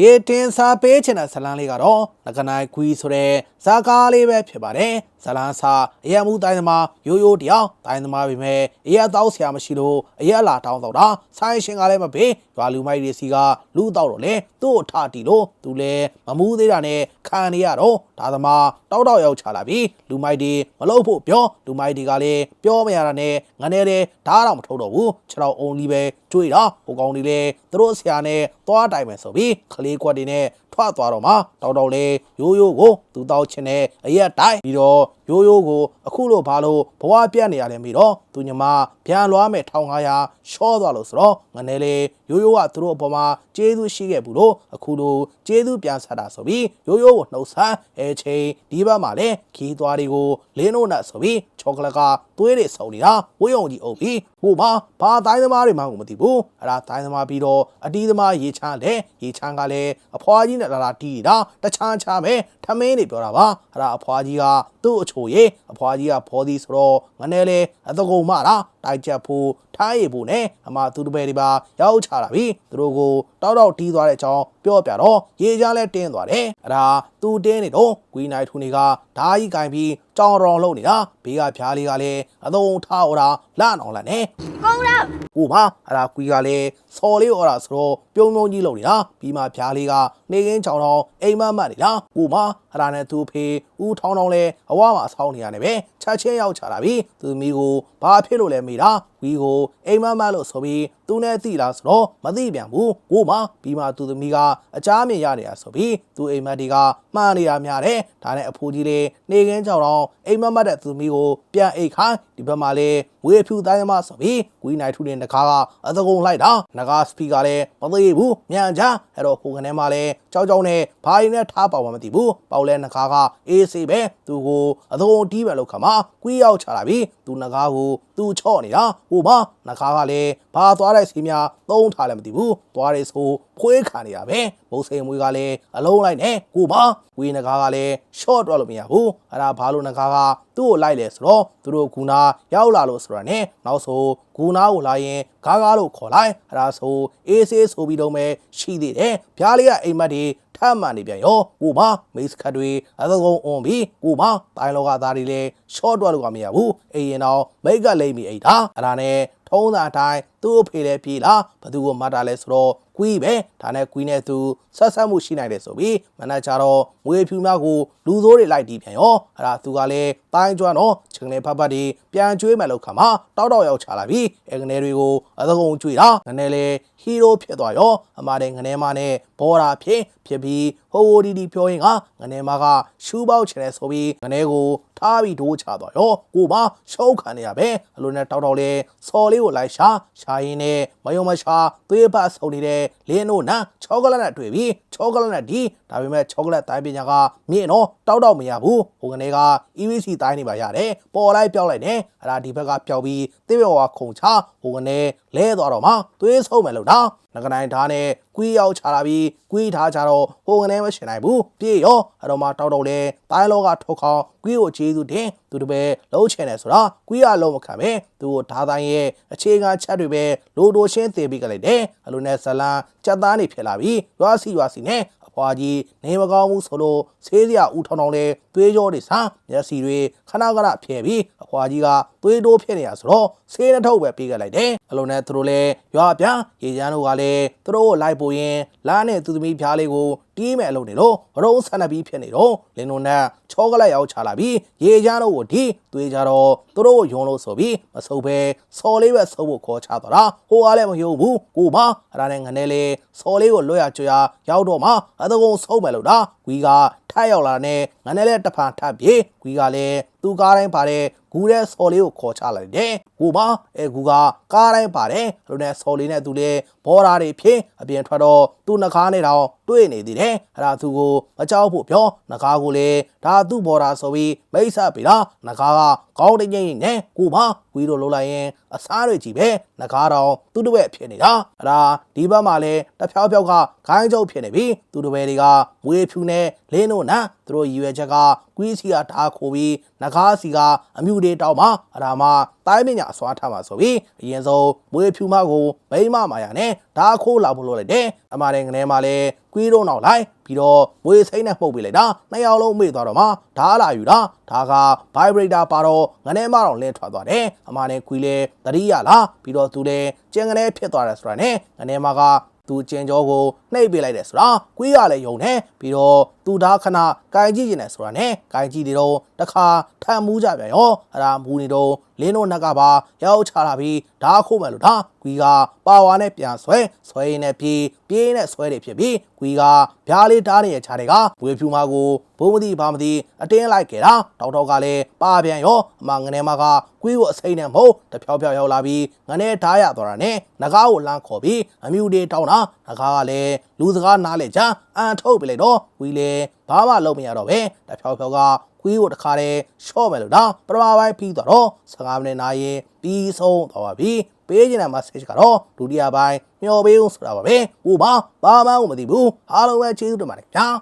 ဒီတင်စာပေးချင်တဲ့ဇလန်းလေးကတော့ငကနိုင်ခွီဆိုတဲ့ဇာကားလေးပဲဖြစ်ပါတယ်ဇလန်းစာအရက်မှုတိုင်းသမားရိုးရိုးတယောက်တိုင်းသမားပဲမဲ့အရက်တောက်ဆရာမရှိလို့အရက်လာတောင်းတော့တာဆိုင်ရှင်ကလည်းမပေးရွာလူမိုက်တွေစီကလူတော့တော့လေသူ့အထတီလို့သူလည်းမမူးသေးတာနဲ့ခံနေရတော့ဒါသမားတောက်တော့ရောက်ချလာပြီလူမိုက်တွေမလုပ်ဖို့ပြောလူမိုက်တွေကလည်းပြောမရတာနဲ့ငနေတယ်ဓားတော့မထုတ်တော့ဘူးခြေတော်အုံလီပဲကြွေတာဟိုကောင်တွေလည်းသူတို့ဆရာနဲ့သွားတိုင်မယ်ဆိုပြီးခလေးကွက်တွေနဲ့ထွက်သွားတော့မှတောက်တော့လေရိုးရိုးကိုသူတောက်ချင်တဲ့အရက်တိုင်းပြီးတော့ရိုးရိုးကိုအခုလိုဘာလို့ဘဝပြတ်နေရတယ်မိတော့သူညီမပြန်လွားမယ်1500ရှော့သွားလို့ဆိုတော့ငနေလေရိုးရိုးကသူတို့အပေါ်မှာကျေးဇူးရှိခဲ့ဘူးလို့အခုလိုကျေးဇူးပြန်ဆက်တာဆိုပြီးရိုးရိုးကိုနှုတ်ဆက်အဲချိန်ဒီဘက်မှာလည်းခီးသွားတွေကိုလင်းတို့နဲ့ဆိုပြီးချောကလက်က သွေးတွေစုံနေတာဝေးုံကြီးအုပ်ပြီးဟိုမှာဘာတိုင်းသမားတွေမှမသိဘူးအဲ့ဒါတိုင်းသမားပြီးတော့အတီးသမားရေချမ်းလည်းရေချမ်းကလည်းအဖွားကြီးနဲ့လာလာတီးတာတချမ်းချမ်းပဲထမင်းတွေပြောတာပါအဲ့ဒါအဖွားကြီးကသူ့အချိုရေအဖွားကြီးကဘောဒီဆိုတော့ငနေလေအတကုံမတာတိုက်ချက်ဖို့ထားရဖို့နဲ့အမသူတပည့်တွေပါရောက်ချတာပြီသူတို့ကိုတောက်တောက်တီးသွားတဲ့အကြောင်းပြောပြတော့ရေချမ်းလဲတင်းသွားတယ်အဲ့ဒါသူတင်းနေတော့ဂွီနိုင်ထူနေကဓာကြီးကင်ပြီးကြောင်ရောင်လုံနေတာဘေးကဖြားလေးကလည်းအသုံးထားဩတာလှအောင်လာနေကုန်တော့ဟိုမှာအဲ့ဒါကွီကလည်းစော်လေးဩတာဆိုတော့ပြုံးပြုံးကြီးလုံနေတာပြီးမှဖြားလေးကနေကင်းချောင်းတော်အိမ်မက်မက်နေတာဟိုမှာအဲ့ဒါနဲ့သူ့ဖေဦးထောင်းထောင်းလဲအဝမှာဆောင်းနေရတယ်ပဲချက်ချင်းရောက်ချလာပြီသူမိကိုဘာဖြစ်လို့လဲမိတာဝီကိုအိမ်မက်မက်လို့ဆိုပြီးသူနဲ့သိလားဆိုတော့မသိပြန်ဘူးဟိုမှာပြီးမှသူသမီးကအချားမြင်ရနေတာဆိုပြီးသူအိမ်မက်တွေကမှားနေတာများတယ်ဒါနဲ့အဖိုးကြီးလေးနေကင်းချောင်းတော်အိမ်မက်မက်တဲ့သူသမီးကိုပြန်အိတ်ခိုင်းဒီဘက်မှာလေဝေဖြူတိုင်းသမားဆိုပြီးဂွီနိုင်ထူတဲ့နဂါကအသကုံလိုက်တာနဂါစပီကာလည်းမသေးဘူးမြန်ချအဲ့တော့ဟိုကနေမှလည်းကြောက်ကြောက်နဲ့ဘာရင်နဲ့ထားပေါက်မှမသိဘူးပေါက်လဲနဂါကအေးစေးပဲသူကိုအသကုံတီးပဲလို့ခါမှာကွီးရောက်ချလာပြီသူနဂါကိုသူချော့နေတာဟိုမှာ နဂါကလည်းဘာသွားတဲ့စီများသုံးထားလည်းမသိဘူးသွားတယ်ဆိုဖွေးခံနေတာပဲမုတ်စိန်မွေးကလည်းအလုံးလိုက်နေကိုပါဝေနဂါကလည်းရှော့တော့လို့မရဘူးအဲ့ဒါဘာလို့နဂါကသူ့ကိုလိုက်လဲဆိုတော့သူတို့ကူနာရောက်လာလို့ဆိုတော့နဲ့နောက်ဆိုဂူနာကိုလာရင်ဂါးကားလို့ခေါ်လိုက်အဲ့ဒါဆိုအေးဆေးဆိုပြီးတော့မဲရှိသေးတယ်ဖျားလေးကအိမ်မက်တွေထမ်းမှန်နေပြန်ရောကိုမမိတ်စခတ်တွေအသကုံအွန်ပြီးကိုမတိုင်းလောကသားတွေလည်းရှော့တွက်လို့ကမရဘူးအိမ်ရင်တော့မိတ်ကလိမ့်မိအိတ်တာအဲ့ဒါနဲ့ ထုံးတာအတိုင်းသူ့အဖေလည်းပြေးလာဘသူကိုမတ်တာလဲဆိုတော့ကွီးပဲဒါနဲ့ကွီးနဲ့သူဆက်ဆက်မှုရှိနိုင်တယ်ဆိုပြီးမနက်ကြတော့ငွေဖြူများကိုလူသိုးတွေလိုက်တီးပြန်ရောအဲ့ဒါသူကလည်းတိုင်းကျွမ်းတော့ချင်းလေဖတ်ဖတ်တွေပြန်ကျွေးမယ်လို့ခါမှာတောက်တော့ရောက်ချလာပြီးအဲငနေတွေကိုအသကုံကျွေးတာငနေလေ ဟီးရိုးဖြစ်သွားရောအမားတဲ့ငနေမနဲ့ဘောရာဖြစ်ဖြစ်ပြီးဟိုဟိုဒီဒီပြောရင်ကငနေမကရှူးပေါက်ချင်တယ်ဆိုပြီးငနေကိုထားပြီးဒိုးချသွားရောကိုမရှုံးခံနေရပဲအလိုနဲ့တောက်တော့လေစော်လေးကိုလိုက်ရှာရှာရင်းနဲ့မယုံမရှာသွေးပတ်ဆုံနေတဲ့လင်းတို့နာချောကလက်နဲ့တွေ့ပြီးချောကလက်နဲ့ဒီဒါပေမဲ့ချောကလက်တိုင်းပညာကမြင့်တော့တောက်တော့မရဘူးဟိုကနေက EVC တိုင်းနေပါရတယ်ပေါ်လိုက်ပြောက်လိုက်နေအဲ့ဒါဒီဘက်ကပြောက်ပြီးတိဘဝခုံချဟိုကနေလဲသွားတော့မှသွေးဆုံးမယ်လို့နော်ငကနိုင်ဓာတ်နဲ့ကွီးရောက်ချလာပြီးကွီးထားကြတော့ဟိုကနေမရှင်နိုင်ဘူးပြေရောအဲ့တော့မှတောက်တော့လေတိုင်းလောကထုတ်ခေါင်းကွီးကိုခြေသူတင်သူတပည့်လုံးချင်တယ်ဆိုတာကွီးရလုံးမခံပဲသူကိုဓာတိုင်းရဲ့အခြေခံချက်တွေပဲလိုတိုရှင်းတင်ပြီးကြလိုက်တယ်အလိုနဲ့ဇလန်စက်သားနေဖြစ်လာပြီးရွာစီရွာစီနဲ့အဖွာ ကြီးနေမကောင်းဘူးဆိုလို့ဆေးစရာဦးထောင်းထောင်းလဲသွေးကြောတွေစမျက်စီတွေခဏခဏဖျက်ပြီးအဖွာကြီးကသွေးတိုးဖြစ်နေရဆိုတော့ဆေးနှထုတ်ပဲပေးခဲ့လိုက်တယ်အလိုနဲ့သူတို့လဲရွာပြန်ရေချမ်းတို့ကလည်းသူတို့ကိုလိုက်ပို့ရင်လားနဲ့သူသမီးဖျားလေးကို တီးမဲ့အလုပ်နေလို့ရုံးဆန္ဒပြီးဖြစ်နေတော့လင်းတို့နဲ့ချောကလိုက်ရောက်ချလာပြီးရေချမ်းတို့ကိုဒီသွေးကြတော့သူတို့ကိုယုံလို့ဆိုပြီးမဆုပ်ပဲစော်လေးပဲဆုပ်ဖို့ခေါ်ချသွားတာဟိုကလည်းမယုံဘူးကိုမအဲ့ဒါနဲ့ငနေလေစော်လေးကိုလွတ်ရကြွရရောက်တော့မှအတကုံဆုပ်မယ်လို့ဒါကွီကထပ်ရောက်လာတဲ့ငနေလေတဖန်ထပ်ပြေကွီကလည်းသူကားတိုင်းပါတဲ့ဂူတဲ့စော်လေးကိုခေါ်ချလိုက်တယ်ကိုမအဲဂူကကားတိုင်းပါတယ်အဲ့လိုနဲ့စော်လေးနဲ့သူလည်းဘော်ဓာတွေဖြစ်အပြင်ထွက်တော့သူနှကားနဲ့တော့တွေ့နေသေးတယ်အဲ့ဒါသူကိုမကြောက်ဖို့ပြောနှကားကိုလည်းဒါသူ့ဘော်ဓာဆိုပြီးမိတ်ဆက်ပြီလားနှကားကကောင်းတဲ့ငိမ့်နဲ့ကိုမကွီတို့လှုပ်လိုက်ရင်အစားတွေကြီးပဲနှကားတော့သူ့တပည့်ဖြစ်နေတာအဲ့ဒါဒီဘက်မှာလည်းတဖြောက်ဖြောက်ကခိုင်းကျုပ်ဖြစ်နေပြီသူ့တပည့်တွေကမွေဖြူနဲ့လင်းတို့နာ သူသူတို့ရည်ရွယ်ချက်ကကွီးစီကဓာခိုးပြီးနဂါးစီကအမြူတွေတောက်မှာအရာမှာတိုင်းပညာအစွမ်းထားမှာဆိုပြီးအရင်ဆုံးမွေးဖြူမကိုမိမမာယာနဲ့ဓာခိုးလာဖို့လုပ်လိုက်တယ်အမားတဲ့ငနေမှာလဲကွီးတော့နောက်လိုက်ပြီးတော့မွေးစိမ့်နဲ့မှုတ်ပေးလိုက်တာနှစ်ယောက်လုံးမေ့သွားတော့မှဓာလာယူတာဓာက vibrator ပါတော့ငနေမတော့လင်းထွက်သွားတယ်အမားနဲ့ကွီးလဲတတိယလားပြီးတော့သူလဲကျင်ကလေးဖြစ်သွားတယ်ဆိုတာနဲ့ငနေမကသူကျင်ကြောကို နှိပ်ပေးလိုက်တယ်ဆိုတာကွေးရလဲယုံတယ်ပြီးတော့သူဒါခဏကင်ကြည့်နေတယ်ဆိုတာနဲ့ကင်ကြည့်နေတော့တခါထမ်းမှုကြပြန်ရောအဲ့ဒါမူနေတော့လင်းတို့နှက်ကပါရောက်ချလာပြီးဓာခိုးမယ်လို့ဒါကွီကပါဝါနဲ့ပြန်ဆွဲဆွဲရင်းနဲ့ပြေးပြေးနဲ့ဆွဲတယ်ဖြစ်ပြီးကွီကဗျားလေးဓားနေရချတဲ့ကဝေဖြူမကိုဘုံမသိဘာမသိအတင်းလိုက်ခဲ့တာတောက်တော့ကလည်းပါပြန်ရောအမငနေမကကွီကိုအစိမ့်နဲ့မဟုတ်တဖြောက်ဖြောက်ရောက်လာပြီးငနေဓားရသွားတာနဲ့ငကားကိုလမ်းခေါ်ပြီးအမြူတွေတောင်းတာငကားကလည်းလူစကားနားလေချမ်းအန်ထုတ်ပြလိုက်တော့ကွီလည်းဘာမှလုပ်မရတော့ပဲတဖြောက်ဖြောက်ကကွီးကိုတခါတည်းရှော့မယ်လို့ဒါပထမပိုင်းပြီးသွားတော့15မိနစ်နာရီပြီးဆုံးသွားပါပြီပေးချင်တဲ့ message ကတော့ဒုတိယပိုင်းမျှော်ပေးဦးဆိုတာပါပဲဟိုပါဘာမှမသိဘူးအားလုံးပဲကျေးဇူးတင်ပါတယ်ခင်ဗျာ